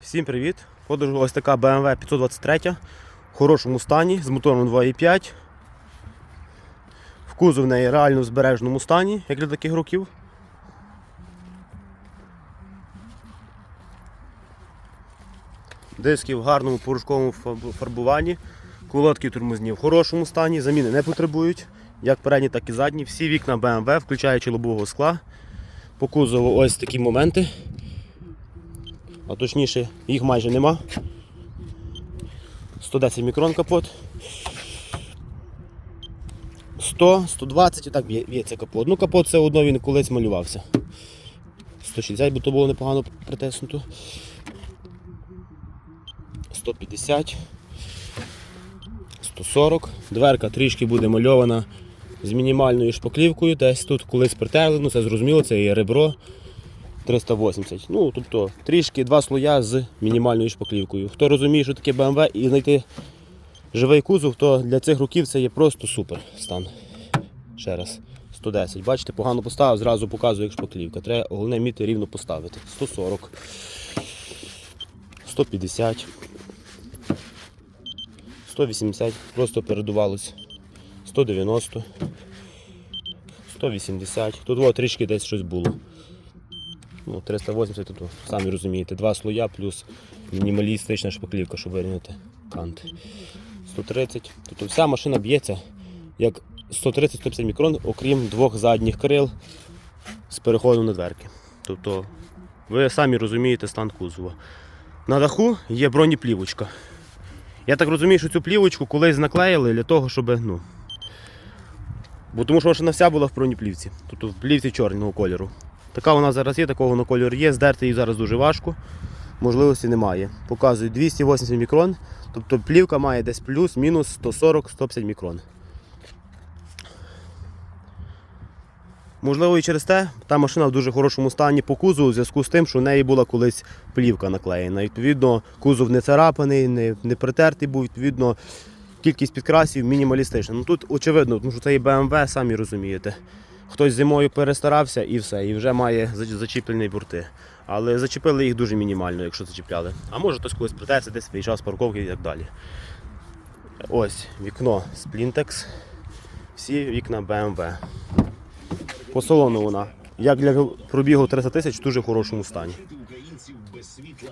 Всім привіт! Подорож ось така BMW 523 в хорошому стані з мотором 2.5. В кузов неї реально в збереженому стані, як для таких років. Диски в гарному порошковому фарбуванні. Колодки тормозні в хорошому стані, заміни не потребують, як передні, так і задні. Всі вікна BMW, включаючи лобового скла. По кузову ось такі моменти а точніше їх майже нема. 110 мікрон капот. 100, 120 і так б'ється капот. Ну капот все одно він колись малювався. 160, бо то було непогано притиснуто. 150. 140. Дверка трішки буде мальована з мінімальною шпаклівкою. Десь тут колись притерли, ну це зрозуміло, це є ребро. 380. Ну, тобто трішки два слоя з мінімальною шпаклівкою. Хто розуміє, що таке BMW і знайти живий кузов, то для цих років це є просто супер стан. Ще раз. 110. Бачите, погано поставив, зразу показую, як шпаклівка. Треба головне вміти рівно поставити. 140. 150. 180. Просто передувалось. 190. 180. Тут о, трішки десь щось було. Ну, 380 тут, самі розумієте, два слоя плюс мінімалістична шпаклівка, щоб вирівняти кант. 130. Тобто вся машина б'ється як 130-150 мікрон, окрім двох задніх крил з переходом на дверки. Тобто ви самі розумієте стан кузова. На даху є бронеплівочка. Я так розумію, що цю плівочку колись наклеїли для того, щоб. ну, Бо тому що машина вся була в бронеплівці, тобто в плівці чорного кольору. Така вона зараз є, такого на кольор є, здерти її зараз дуже важко, можливості немає. Показують 280 мікрон, тобто плівка має десь плюс-мінус 140-150 мікрон. Можливо, і через те та машина в дуже хорошому стані по кузову, у зв'язку з тим, що в неї була колись плівка наклеєна. Відповідно, кузов не царапаний, не, не притертий був, відповідно, кількість підкрасів мінімалістична. Ну тут очевидно, тому що це і BMW, самі розумієте. Хтось зимою перестарався і все, і вже має за- зачіплені борти. Але зачепили їх дуже мінімально, якщо зачіпляли. А може хтось колись притерся, десь виїжджав з парковки і так далі. Ось вікно Splintex. Всі вікна BMW. По салону вона. Як для пробігу 300 тисяч в дуже хорошому стані.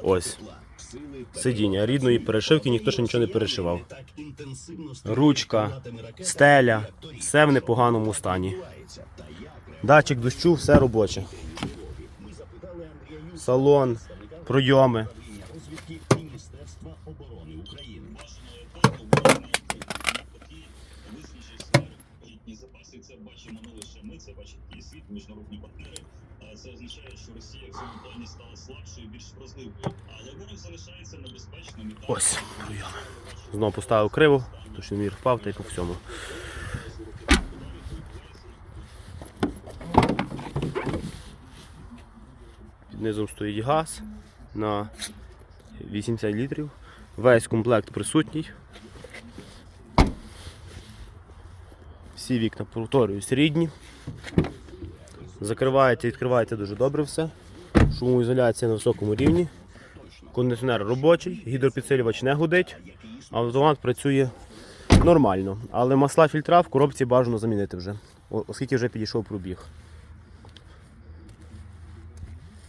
Ось. Сидіння рідної перешивки, ніхто ще нічого не перешивав. Ручка, стеля, все в непоганому стані. Датчик дощу, все робоче. Салон, пройоми. Це бачимо не лише ми, це бачить і світ, міжнародні партнери. Це означає, що Росія в цьому плані стала слабшою, і більш вразливою. Але ворог залишається небезпечним Ось. Знову поставив криво, точно мір впав та й по всьому. Під низом стоїть газ на 80 літрів. Весь комплект присутній. Всі вікна повторююсь рідні. Закривається і відкривається дуже добре все. Шумоізоляція на високому рівні. Кондиціонер робочий, гідропідсилювач не гудить, автомат працює нормально. Але масла фільтра в коробці бажано замінити вже, оскільки вже підійшов пробіг.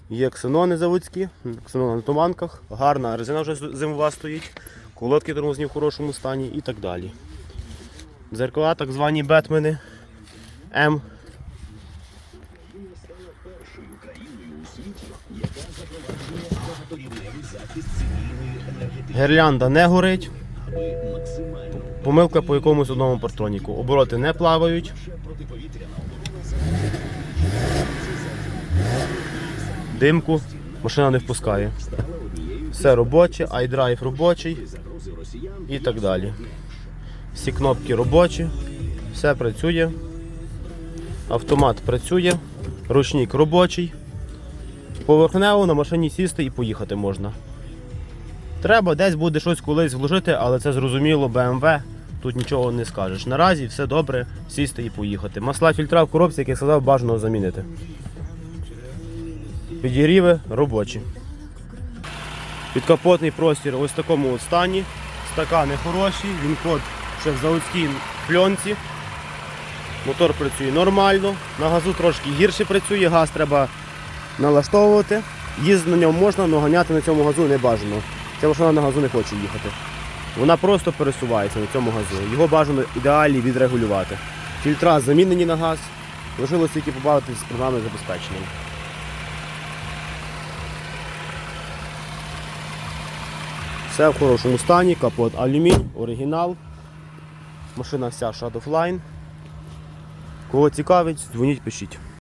Є ксенони заводські, ксенони на туманках, гарна резина вже зимова стоїть, колодки тормозні в хорошому стані і так далі. Дзеркала, так звані бетмени М. Гірлянда не горить. Помилка по якомусь одному партроніку. Обороти не плавають. Димку машина не впускає. Все робоче, iDrive робочий і так далі. Всі кнопки робочі, все працює. Автомат працює, ручник робочий. Поверхнево на машині сісти і поїхати можна. Треба десь буде щось колись вложити, але це зрозуміло, BMW, тут нічого не скажеш. Наразі все добре, сісти і поїхати. Масла фільтра в коробці, як я сказав, бажано замінити. Підігріви робочі. Підкапотний простір ось в такому стані. Стакани хороші, він код ще в заводській пленці. Мотор працює нормально, на газу трошки гірше працює, газ треба налаштовувати. Їздити на ньому можна, але ганяти на цьому газу не бажано. Ця машина на газу не хоче їхати. Вона просто пересувається на цьому газу. Його бажано ідеалі відрегулювати. Фільтра замінені на газ. Лишилося тільки побавитися з програмним забезпеченням. Все в хорошому стані, капот алюмінь, оригінал. Машина вся Shadowline. Кого цікавить, дзвоніть, пишіть.